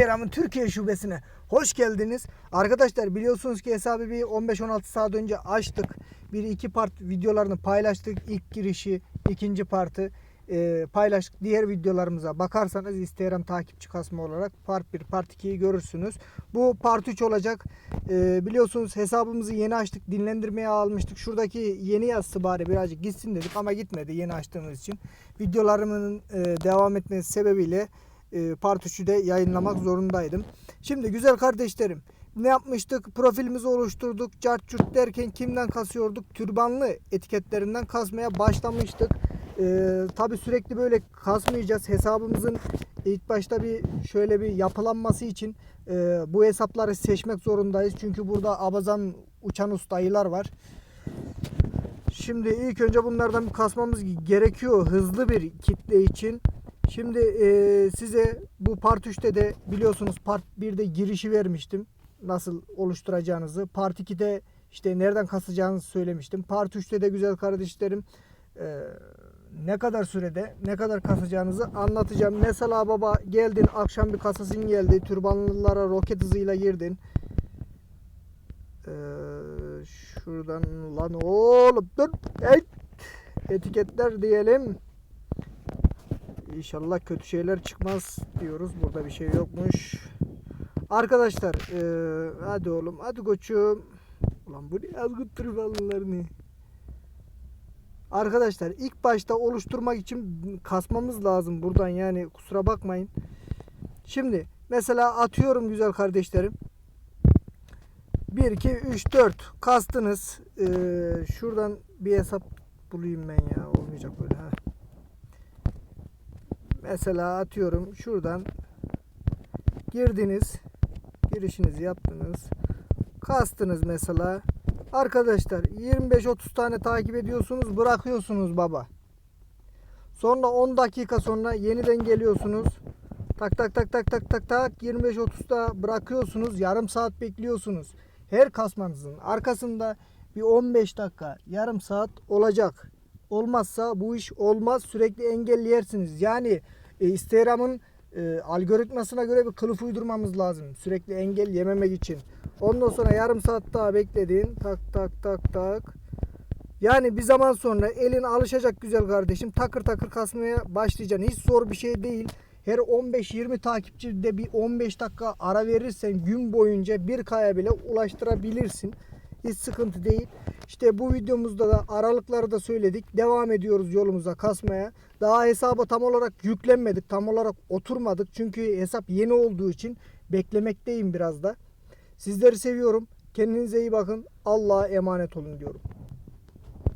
Instagram'ın Türkiye şubesine hoş geldiniz. Arkadaşlar biliyorsunuz ki hesabı bir 15-16 saat önce açtık. Bir iki part videolarını paylaştık. İlk girişi, ikinci partı e, paylaştık. Diğer videolarımıza bakarsanız Instagram takipçi kasma olarak part 1, part 2'yi görürsünüz. Bu part 3 olacak. E, biliyorsunuz hesabımızı yeni açtık. Dinlendirmeye almıştık. Şuradaki yeni yazısı bari birazcık gitsin dedik ama gitmedi yeni açtığımız için. Videolarımın e, devam etmesi sebebiyle e, part 3'ü de yayınlamak zorundaydım. Şimdi güzel kardeşlerim ne yapmıştık? Profilimizi oluşturduk. Cart curt derken kimden kasıyorduk? Türbanlı etiketlerinden kasmaya başlamıştık. Ee, Tabi sürekli böyle kasmayacağız. Hesabımızın ilk başta bir şöyle bir yapılanması için e, bu hesapları seçmek zorundayız. Çünkü burada abazan uçan ustayılar var. Şimdi ilk önce bunlardan bir kasmamız gerekiyor hızlı bir kitle için. Şimdi e, size bu part 3'te de biliyorsunuz part 1'de girişi vermiştim. Nasıl oluşturacağınızı. Part 2'de işte nereden kasacağınızı söylemiştim. Part 3'te de güzel kardeşlerim e, ne kadar sürede ne kadar kasacağınızı anlatacağım. Mesela baba geldin akşam bir kasasın geldi. Türbanlılara roket hızıyla girdin. Ee, şuradan lan oğlum dur. Ey! Etiketler diyelim. İnşallah kötü şeyler çıkmaz diyoruz. Burada bir şey yokmuş. Arkadaşlar ee, hadi oğlum hadi koçum. Ulan bu ne azgın türbanlılarını. Arkadaşlar ilk başta oluşturmak için kasmamız lazım buradan yani kusura bakmayın. Şimdi mesela atıyorum güzel kardeşlerim. 1 2 3 4 kastınız. Ee, şuradan bir hesap bulayım ben ya. Olmayacak böyle ha. Mesela atıyorum şuradan girdiniz. Girişinizi yaptınız. Kastınız mesela. Arkadaşlar 25-30 tane takip ediyorsunuz bırakıyorsunuz baba. Sonra 10 dakika sonra yeniden geliyorsunuz. Tak tak tak tak tak tak tak 25-30'da bırakıyorsunuz. Yarım saat bekliyorsunuz. Her kasmanızın arkasında bir 15 dakika yarım saat olacak. Olmazsa bu iş olmaz. Sürekli engelleyersiniz. Yani e, Instagram'ın e, algoritmasına göre bir kılıf uydurmamız lazım. Sürekli engel yememek için. Ondan sonra yarım saat daha bekledin. Tak tak tak tak. Yani bir zaman sonra elin alışacak güzel kardeşim. Takır takır kasmaya başlayacaksın. Hiç zor bir şey değil. Her 15-20 takipçide bir 15 dakika ara verirsen gün boyunca bir kaya bile ulaştırabilirsin. Hiç sıkıntı değil. İşte bu videomuzda da aralıkları da söyledik. Devam ediyoruz yolumuza kasmaya. Daha hesaba tam olarak yüklenmedik. Tam olarak oturmadık. Çünkü hesap yeni olduğu için beklemekteyim biraz da. Sizleri seviyorum. Kendinize iyi bakın. Allah'a emanet olun diyorum.